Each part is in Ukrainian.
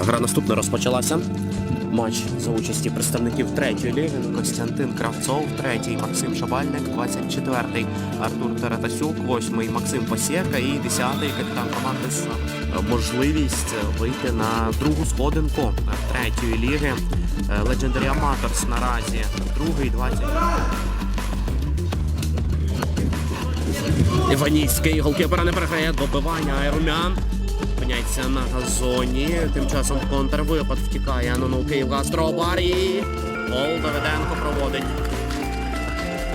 Гра наступна розпочалася. Матч за участі представників третьої ліги. Костянтин Кравцов, третій Максим Шабальник, 24-й Артур Таратасюк, восьмий Максим Посєка і 10-й капітан команди з можливість вийти на другу сходинку третьої ліги. Е, Legendary Amateurs наразі другий 20. Іванівський голкіпера не переграє добивання аеромян. Опиняється на газоні. Тим часом контрвипад втікає Анону Київгаз Тробар і гол Давиденко проводить.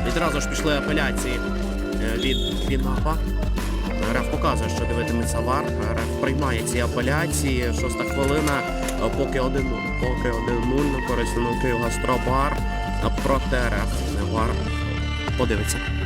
Відразу ж пішли апеляції е, від Пінапа. РФ показує, що дивитиметься ВАР. РФ приймає ці апеляції. Шоста хвилина, поки 1-0. Поки 1-0 на користь Ану Київгаз Тробар проти РФ. ВАР подивиться.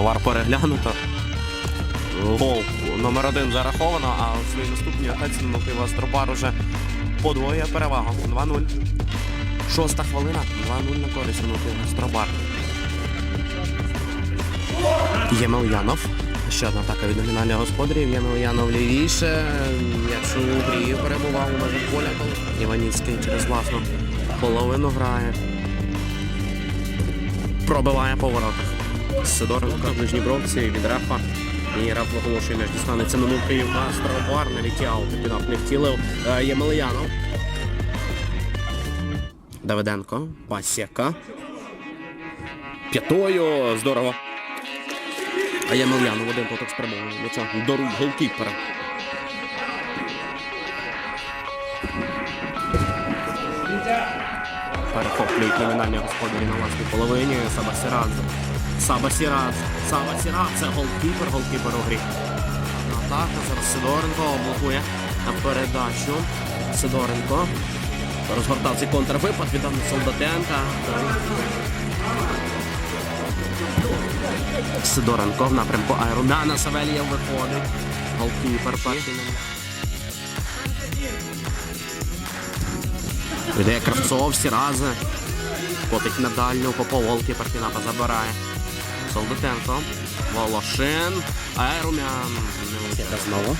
Вар переглянуто. Гол номер один зараховано, а у своїй наступній атаці на Києва Стробар уже подвоює перевагу. 2-0. Шоста хвилина. 2-0 на користь на Києва Стробар. Ємельянов. Ще одна атака від номінальних господарів. Ємельянов лівіше. Якщо грі перебував у межах поля, коли Іваніцький через власну половину грає. Пробиває по воротах. Сидоренко в нижній бровці від Рафа. І Раф виголошує м'яч дістанеться на Київ на Старобар, не літяв, Пінап не втілив. Е, Ємельянов. Давиденко. Пасєка. П'ятою. Здорово. А Ємельянов один поток спрямовує м'яча. До рук голкіпера. Перехоплюють номінальні господарі на власній половині. Саба Сірадзе. Саба Сіраз. Саба Сіраз. Це голкіпер, голкіпер у грі. Атака. Зараз Сидоренко блокує передачу. Сидоренко. Розгортав цей контрвипад, віддав на Солдатенка. Сидоренко в напрямку Айрумяна. Савелієв виходить. Голкіпер перший. Іде Кравцов, Сірази. Котить на дальню, Попов голкіпер Пінапа забирає. Солдатенко. Волошин. Айрумян. Не знову.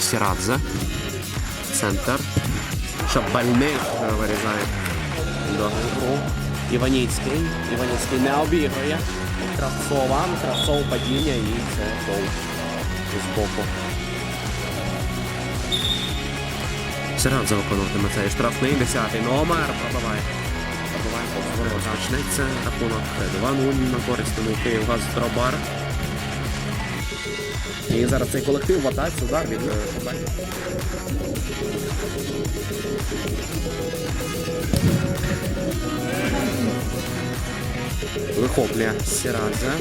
Сірадзе. Центр. Шабальник вирізає до гру. Іваніцький. Іваніцький не обігрує. Кравцова. Кравцов падіння і це гол з боку. Сирадзе виконуватиме цей штрафний 10-й номер. Пробиває. Пробиває повзворот. Почнеться рахунок 2-0 на користь Київгаз Дробар. І зараз цей колектив в удар від е, Шабані. Вихоплює Сірадзе.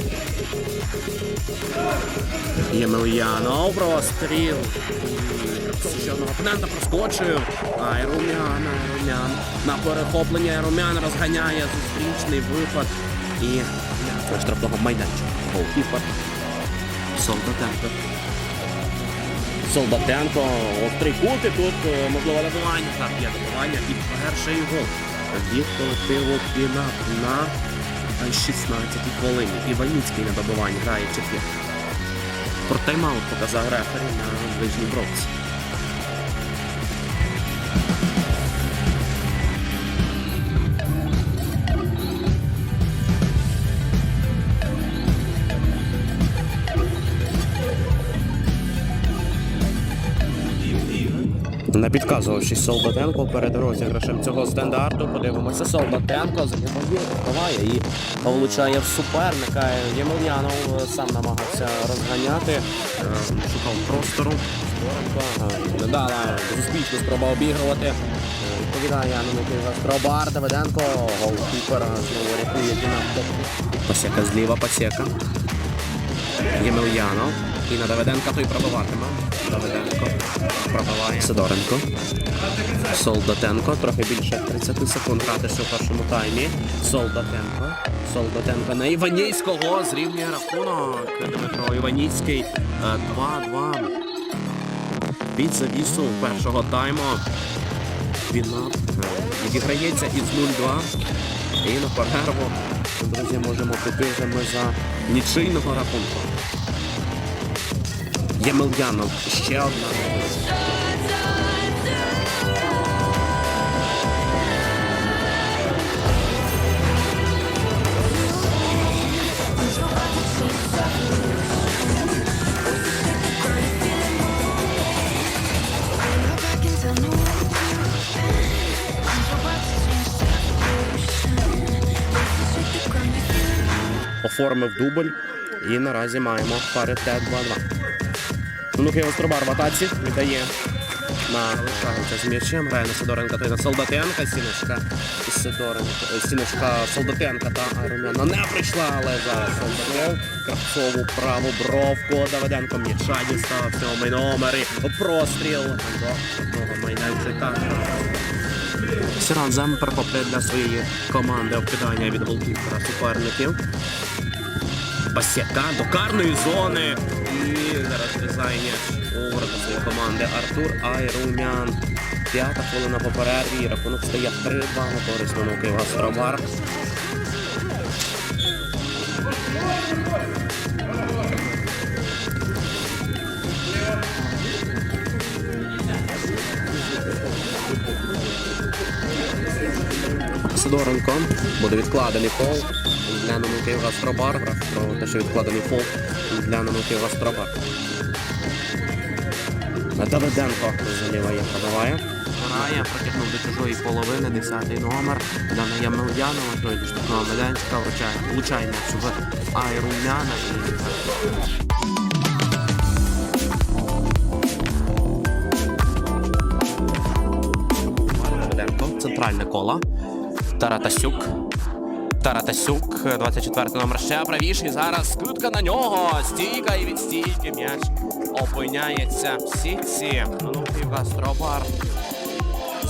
Ємельянов простріл. Ще одного опонента проскочив. Айрумян, Айрумян. На перехоплення Айрумян розганяє зустрічний випад. І штрафного майданчика. Голкіпер. Солдатенко. Солдатенко. Острий кут і тут е, можливо добивання. Так, є добивання. І перший гол від колективу Пінап на 16-й хвилині. Іваніцький на добиванні грає четвір. Про тайм-аут показав рефері на ближній бровці. Не підказувавшись Солдатенко перед розіграшем цього стандарту. Подивимося, Солдатенко відкриває і влучає в суперника. Ємельянов сам намагався розганяти, е, шукав простору. Не дала успішно спроба обігрувати. Відповідає Анна Стробар, Давиденко, голкіпер знову рятує Дінамко. Пасека зліва, пасека. Ємельянов. І на Давиденка той пробиватиме. Давиденко пробиває Сидоренко. Солдатенко. Трохи більше 30 секунд гратися у першому таймі. Солдатенко. Солдатенко на Іваніцького. Зрівнює рахунок. Дмитро Іваніцький. Е, 2-2. під завісу першого тайму. Війна е, відіграється із 0-2. І на перерву, друзі, можемо піти вже ми за нічийного рахунку. Ємельянов ще одна. Оформив дубль. І наразі маємо паритет 2-2. Київ Остробар в атаці віддає на Лишагівця з м'ячем. Грає на Сидоренка та на Солдатенка. Стіночка Сидоренка, е, стіночка Солдатенка та Румяна не прийшла, але зараз Солдатов. Кравцову праву бровку. Давиденко м'яча дістав в сьомий номер. І Простріл до майданчика. Сіран Земпер попри для своєї команди обкидання від голкіпера суперників. Пасяка до карної зони. І зараз дизайні ворота своєї команди Артур Айрумян. П'ята хвилина по перерві. Рахунок стає 3-2 на користь Луну Київгастромар. Сидоренко буде відкладений фол для Нануків Гастробар. Про те, що відкладений фол для Нануків Гастробар. Давиденко заліває, пробиває. Грає, протягнув до чужої половини, 10-й номер. Для Наємельянова, той до штрафного майданчика, вручає, влучає в Айрумяна і центральне коло. Таратасюк. Таратасюк, 24 номер ще правіший. Зараз скрутка на нього. Стійка і від стійки м'яч опиняється в сітці. Ну, Стробар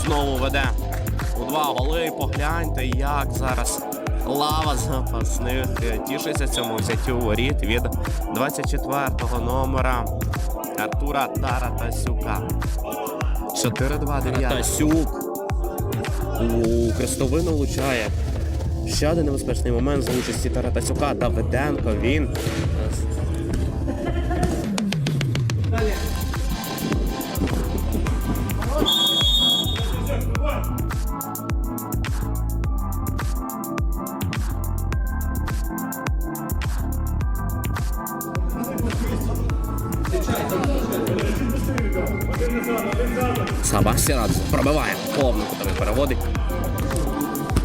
знову веде у два голи. Погляньте, як зараз лава запасних тішиться цьому взяттю воріт від 24-го номера Артура Таратасюка. 4-2 Таратасюк. У Крестовину влучає. Ще один небезпечний момент за участі Таратасюка Давиденко. Він Саба Сірадзе пробиває. Повно кутовий переводить.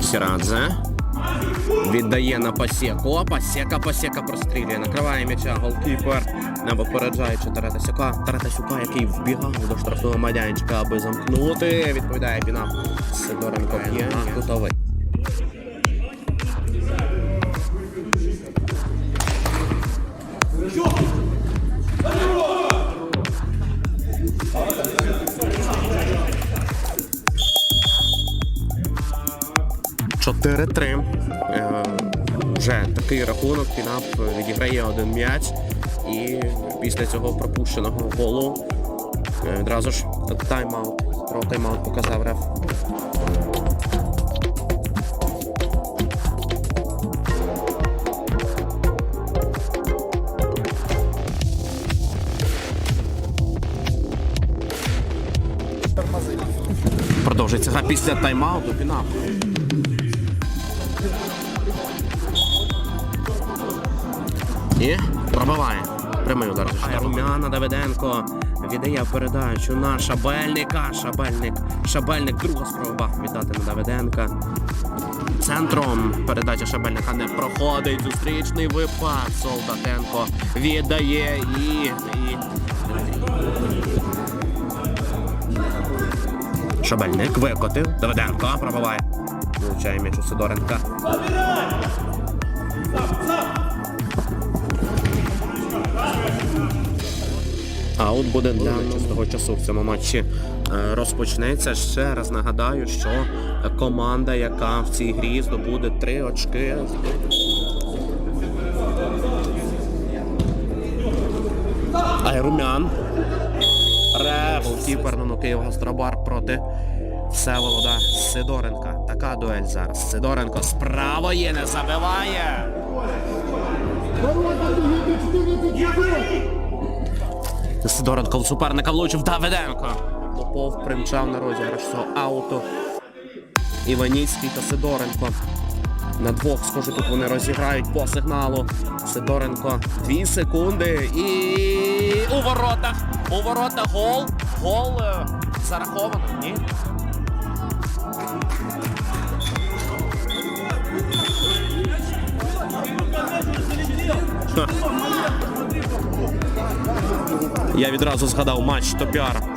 Сірадзе. Віддає на пасіку. Пасіка, пасіка прострілює. Накриває м'яча голкіпер. Не попереджаючи Таратасюка. Таратасюка, який вбігав до штрафного майданчика, аби замкнути. Відповідає Біна. Сидоренко є. кутовий. Чотири-три. Е, Вже такий рахунок. Пінап відіграє один м'яч. І після цього пропущеного голу е, відразу ж тайм-аут. Про тайм-аут показав реф. Продовжується гра після тайм-ауту. Пінап. І пробиває. Прямий удар. Румяна Давиденко віддає передачу на Шабельника. Шабельник. Шабельник. Друга спроба віддати на Давиденка. Центром передача Шабельника не проходить. Зустрічний випад. Солдатенко віддає і. і... Шабельник викотив. Давиденко пробиває. Влучає м'яч у Сидоренка. Аут буде для з того часу в цьому матчі е, розпочнеться. Ще раз нагадаю, що команда, яка в цій грі здобуде три очки. Айрумян. Це голкіпер на Київ Гастробар проти Всеволода Сидоренка. Така дуель зараз. Сидоренко з правої не забиває. Сидоренко в суперника влучив Давиденко. Попов примчав на розіграш цього ауту. Іваніцький та Сидоренко. На двох, схоже, тут вони розіграють по сигналу. Сидоренко. Дві секунди. І у воротах. У воротах гол. Гол е, зараховано. Ні? Ха. Я відразу згадав матч Топіара.